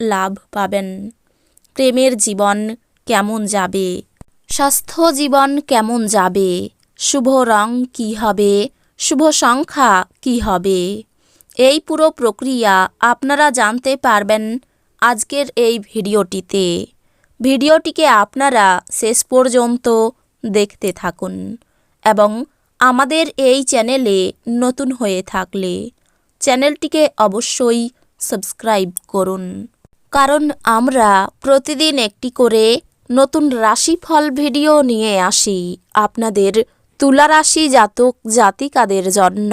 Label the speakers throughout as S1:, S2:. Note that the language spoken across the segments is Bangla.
S1: লাভ পাবেন। প্রেমের জীবন কেমন যাবে? স্বাস্থ্য জীবন কেমন যাবে? শুভ রং কী হবে? শুভ সংখ্যা কী হবে? এই পুরো প্রক্রিয়া আপনারা জানতে পারবেন আজকের এই ভিডিওটিতে। ভিডিওটিকে আপনারা শেষ পর্যন্ত দেখতে থাকুন এবং আমাদের এই চ্যানেলে নতুন হয়ে থাকলে চ্যানেলটিকে অবশ্যই সাবস্ক্রাইব করুন। কারণ আমরা প্রতিদিন একটি করে নতুন রাশিফল ভিডিও নিয়ে আসি আপনাদের তুলা রাশি জাতক জাতিকাদের জন্য।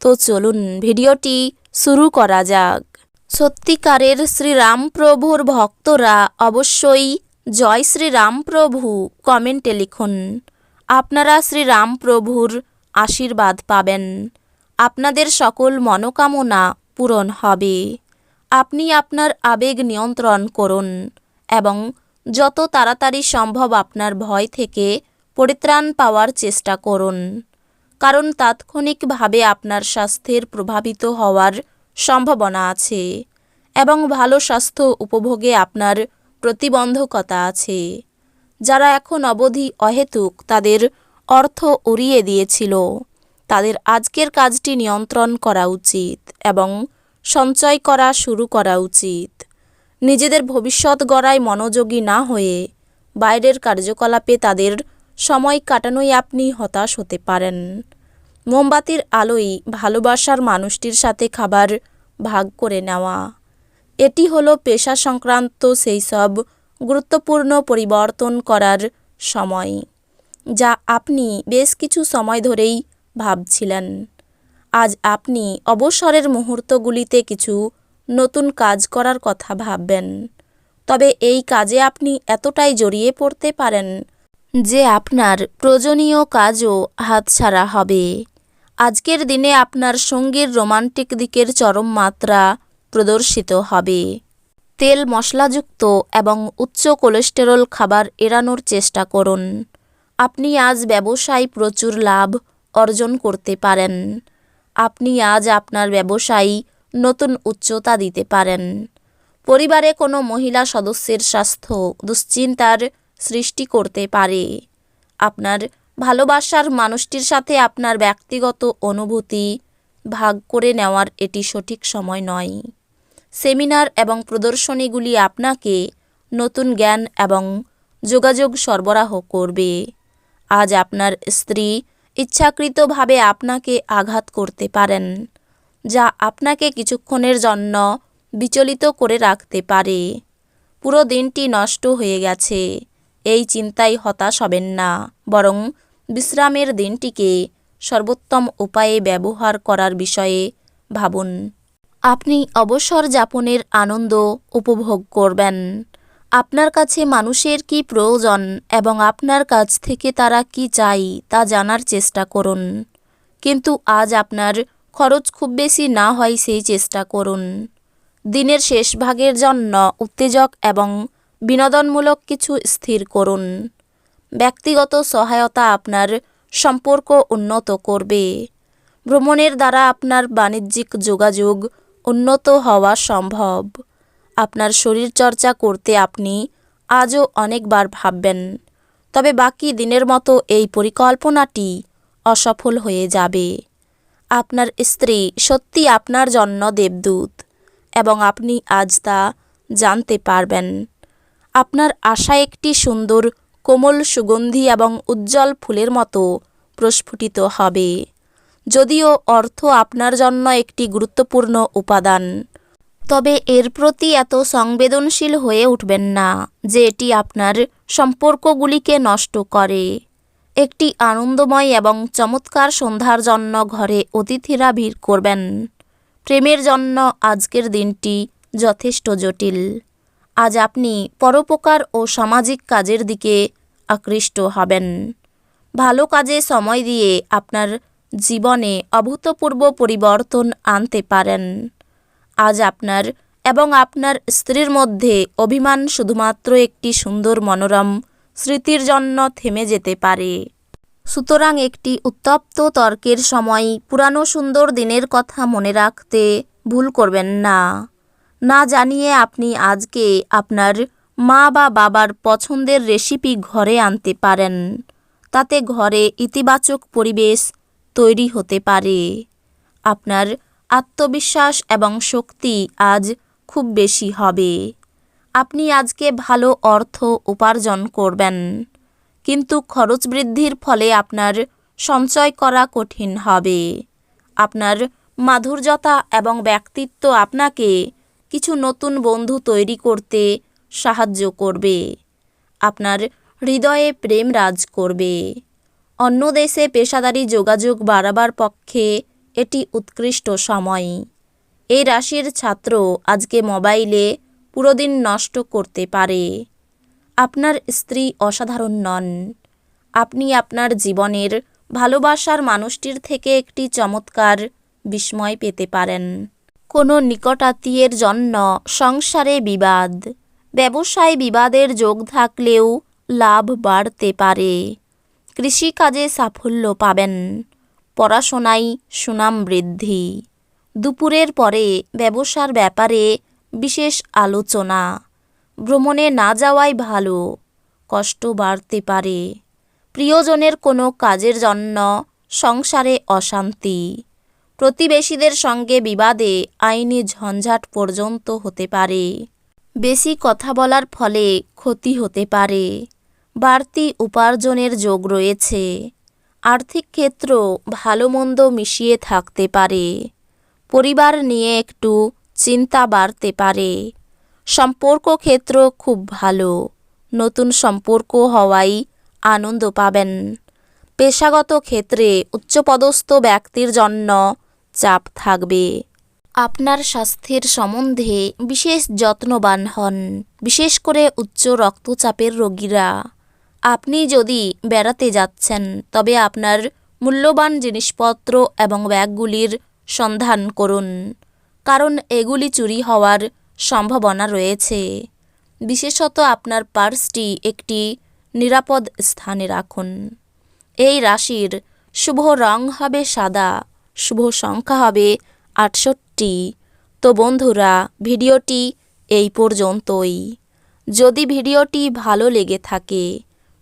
S1: তো চলুন ভিডিওটি শুরু করা যাক। সত্যিকারের শ্রীরামপ্রভুর ভক্তরা অবশ্যই জয় শ্রীরামপ্রভু কমেন্টে লিখুন। আপনারা শ্রীরামপ্রভুর আশীর্বাদ পাবেন। আপনাদের সকল মনোকামনা পূরণ হবে। আপনি আপনার আবেগ নিয়ন্ত্রণ করুন এবং যত তাড়াতাড়ি সম্ভব আপনার ভয় থেকে পরিত্রাণ পাওয়ার চেষ্টা করুন। কারণ তাৎক্ষণিকভাবে আপনার স্বাস্থ্যের প্রভাবিত হওয়ার সম্ভাবনা আছে এবং ভালো স্বাস্থ্য উপভোগে আপনার প্রতিবন্ধকতা আছে। যারা এখন অবধি অহেতুক তাদের অর্থ উড়িয়ে দিয়েছিল। তাদের আজকের কাজটি নিয়ন্ত্রণ করা উচিত এবং সঞ্চয় করা শুরু করা উচিত। নিজেদের ভবিষ্যৎ গড়ায় মনোযোগী না হয়ে বাইরের কার্যকলাপে তাদের সময় কাটানোই আপনি হতাশ হতে পারেন। মোমবাতির আলোই ভালোবাসার মানুষটির সাথে খাবার ভাগ করে নেওয়া। এটি হলো পেশা সংক্রান্ত সেই সব গুরুত্বপূর্ণ পরিবর্তন করার সময়, যা আপনি বেশ কিছু সময় ধরেই ভাবছিলেন। আজ আপনি অবসরের মুহূর্তগুলিতে কিছু নতুন কাজ করার কথা ভাববেন। তবে এই কাজে আপনি এতটাই জড়িয়ে পড়তে পারেন যে আপনার প্রয়োজনীয় কাজও হাতছাড়া হবে। আজকের দিনে আপনার সঙ্গীর রোমান্টিক দিকের চরম মাত্রা প্রদর্শিত হবে। তেল মশলাযুক্ত এবং উচ্চ কোলেস্টেরল খাবার এড়ানোর চেষ্টা করুন। আপনি আজ ব্যবসায় প্রচুর লাভ অর্জন করতে পারেন। আপনি আজ আপনার ব্যবসায়ী নতুন উচ্চতা দিতে পারেন। পরিবারে কোনো মহিলা সদস্যের স্বাস্থ্য দুশ্চিন্তার সৃষ্টি করতে পারে। আপনার ভালোবাসার মানুষটির সাথে আপনার ব্যক্তিগত অনুভূতি ভাগ করে নেওয়ার এটি সঠিক সময় নয়। সেমিনার এবং প্রদর্শনীগুলি আপনাকে নতুন জ্ঞান এবং যোগাযোগ সরবরাহ করবে। আজ আপনার স্ত্রী ইচ্ছাকৃতভাবে আপনাকে আঘাত করতে পারেন, যা আপনাকে কিছুক্ষণের জন্য বিচলিত করে রাখতে পারে। পুরো দিনটি নষ্ট হয়ে গেছে, এই চিন্তায় হতাশ হবেন না, বরং বিশ্রামের দিনটিকে সর্বোত্তম উপায়ে ব্যবহার করার বিষয়ে ভাবুন। আপনি অবসর যাপনের আনন্দ উপভোগ করবেন। আপনার কাছে মানুষের কি প্রয়োজন এবং আপনার কাছ থেকে তারা কি চাই তা জানার চেষ্টা করুন। কিন্তু আজ আপনার খরচ খুব বেশি না হয় সেই চেষ্টা করুন। দিনের শেষ ভাগের জন্য উত্তেজক এবং বিনোদনমূলক কিছু স্থির করুন। ব্যক্তিগত সহায়তা আপনার সম্পর্ক উন্নত করবে। ভ্রমণের দ্বারা আপনার বাণিজ্যিক যোগাযোগ উন্নত হওয়া সম্ভব। আপনার শরীরচর্চা করতে আপনি আজও অনেকবার ভাববেন। তবে বাকি দিনের মতো এই পরিকল্পনাটি অসফল হয়ে যাবে। আপনার স্ত্রী সত্যি আপনার জন্য দেবদূত এবং আপনি আজ তা জানতে পারবেন। আপনার আশা একটি সুন্দর, কোমল, সুগন্ধি এবং উজ্জ্বল ফুলের মতো প্রস্ফুটিত হবে। যদিও অর্থ আপনার জন্য একটি গুরুত্বপূর্ণ উপাদান। তবে এর প্রতি এত সংবেদনশীল হয়ে উঠবেন না যে এটি আপনার সম্পর্কগুলিকে নষ্ট করে। একটি আনন্দময় এবং চমৎকার সন্ধ্যার জন্য ঘরে অতিথিরা ভিড় করবেন। প্রেমের জন্য আজকের দিনটি যথেষ্ট জটিল। আজ আপনি পরোপকার ও সামাজিক কাজের দিকে আকৃষ্ট হবেন। ভালো কাজে সময় দিয়ে আপনার জীবনে অভূতপূর্ব পরিবর্তন আনতে পারেন। আজ আপনার এবং আপনার স্ত্রীর মধ্যে অভিমান শুধুমাত্র একটি সুন্দর মনোরম স্মৃতির জন্য থেমে যেতে পারে। সুতরাং একটি উত্তপ্ত তর্কের সময় পুরানো সুন্দর দিনের কথা মনে রাখতে ভুল করবেন না। না জানিয়ে আপনি আজকে আপনার মা বা বাবার পছন্দের রেসিপি ঘরে আনতে পারেন। তাতে ঘরে ইতিবাচক পরিবেশ তৈরি হতে পারে। আপনার আত্মবিশ্বাস এবং শক্তি আজ খুব বেশি হবে। আপনি আজকে ভালো অর্থ উপার্জন করবেন, কিন্তু খরচ বৃদ্ধির ফলে আপনার সঞ্চয় করা কঠিন হবে। আপনার মাধুর্যতা এবং ব্যক্তিত্ব আপনাকে কিছু নতুন বন্ধু তৈরি করতে সাহায্য করবে। আপনার হৃদয়ে প্রেম রাজ করবে। অন্য দেশে পেশাদারি যোগাযোগ বাড়াবার পক্ষে এটি উৎকৃষ্ট সময়। এই রাশির ছাত্র আজকে মোবাইলে পুরো দিন নষ্ট করতে পারে। আপনার স্ত্রী অসাধারণ নন। আপনি আপনার জীবনের ভালোবাসার মানুষটির থেকে একটি চমৎকার বিস্ময় পেতে পারেন। কোনো নিকটাত্মীয়ের জন্য সংসারে বিবাদ, ব্যবসায় বিবাদের যোগ থাকলেও লাভ বাড়তে পারে। কৃষিকাজে সাফল্য পাবেন। পড়াশোনায় সুনাম বৃদ্ধি। দুপুরের পরে ব্যবসার ব্যাপারে বিশেষ আলোচনা। ভ্রমণে না যাওয়াই ভালো, কষ্ট বাড়তে পারে। প্রিয়জনের কোনো কাজের জন্য সংসারে অশান্তি। প্রতিবেশীদের সঙ্গে বিবাদে আইনি ঝঞ্ঝাট পর্যন্ত হতে পারে। বেশি কথা বলার ফলে ক্ষতি হতে পারে। বাড়তি উপার্জনের যোগ রয়েছে। আর্থিক ক্ষেত্র ভালো মন্দ মিশিয়ে থাকতে পারে। পরিবার নিয়ে একটু চিন্তা বাড়তে পারে। সম্পর্ক ক্ষেত্র খুব ভালো। নতুন সম্পর্ক হওয়াই আনন্দ পাবেন। পেশাগত ক্ষেত্রে উচ্চপদস্থ ব্যক্তির জন্য চাপ থাকবে। আপনার স্বাস্থ্যের সম্বন্ধে বিশেষ যত্নবান হন। বিশেষ করে উচ্চ রক্তচাপের রোগীরা। আপনি যদি বেড়াতে যাচ্ছেন, তবে আপনার মূল্যবান জিনিসপত্র এবং ব্যাগগুলির সন্ধান করুন, কারণ এগুলি চুরি হওয়ার সম্ভাবনা রয়েছে। বিশেষত আপনার পার্সটি একটি নিরাপদ স্থানে রাখুন। এই রাশির শুভ রং হবে সাদা, শুভ সংখ্যা হবে আটষট্টি। তো বন্ধুরা, ভিডিওটি এই পর্যন্তই। যদি ভিডিওটি ভালো লেগে থাকে